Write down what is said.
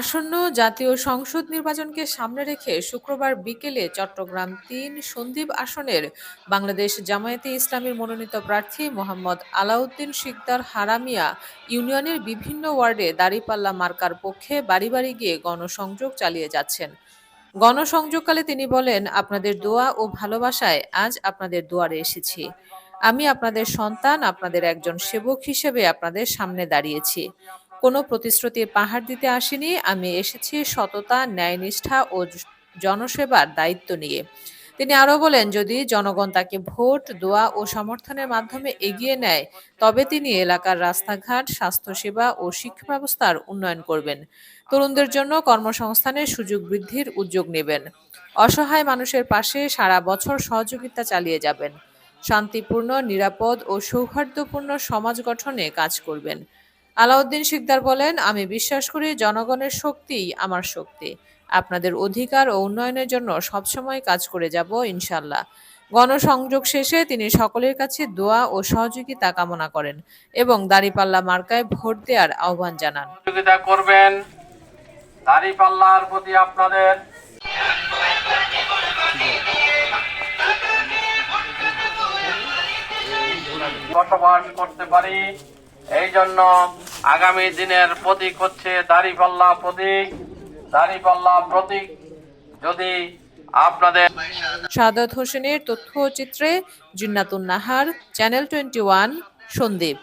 আসন্ন জাতীয় সংসদ নির্বাচনকে সামনে রেখে শুক্রবার বিকেলে চট্টগ্রাম তিন সন্দ্বীপ আসনের বাংলাদেশ জামায়াতে ইসলামীর মনোনীত প্রার্থী মোহাম্মদ আলাউদ্দিন শিকদার হারামিয়া ইউনিয়নের বিভিন্ন ওয়ার্ডে দাঁড়িপাল্লা মার্কার পক্ষে বাড়ি বাড়ি গিয়ে গণসংযোগ চালিয়ে যাচ্ছেন। গণসংযোগকালে তিনি বলেন, আপনাদের দোয়া ও ভালোবাসায় আজ আপনাদের দুয়ারে এসেছি। আমি আপনাদের সন্তান, আপনাদের একজন সেবক হিসেবে আপনাদের সামনে দাঁড়িয়েছি। কোনো প্রতিশ্রুতির পাহাড় দিতে আসিনি। আমি এসেছি সততা, ন্যায়নিষ্ঠা ও জনসেবার দায়িত্ব নিয়ে। তিনি আরও বলেন, যদি জনগণ তাকে ভোট, দোয়া ও সমর্থনের মাধ্যমে এগিয়ে নেয়, তবে তিনি এলাকার রাস্তাঘাট, স্বাস্থ্যসেবা ও শিক্ষা ব্যবস্থার উন্নয়ন করবেন। তরুণদের জন্য কর্মসংস্থানের সুযোগ বৃদ্ধির উদ্যোগ নেবেন। অসহায় মানুষের পাশে সারা বছর সহযোগিতা চালিয়ে যাবেন। শান্তিপূর্ণ, নিরাপদ ও সৌহার্দ্যপূর্ণ সমাজ গঠনে কাজ করবেন। আলাউদ্দিন শিকদার বলেন, আমি বিশ্বাস করি জনগণের শক্তিই আমার শক্তি। আপনাদের অধিকার ও উন্নয়নের জন্য সবসময় কাজ করে যাব ইনশাল্লাহ গণসংযোগ শেষে তিনি সকলের কাছে দোয়া ও সহযোগিতা কামনা করেন এবং দাঁড়িপাল্লা মার্কায় ভোট দেওয়ার আহ্বান জানান। সহযোগিতা করবেন, দাঁড়িপাল্লার প্রতি আপনাদের বসবাস করতে পারি। এই জন্য আগামী দিনের প্রতীক হচ্ছে দাঁড়িপাল্লা প্রতীক। দাঁড়িপাল্লা প্রতীক। যদি আপনাদের সাদত হোসেনের তথ্যচিত্রে Jinnatun Nahar, channel twenty one Sandwip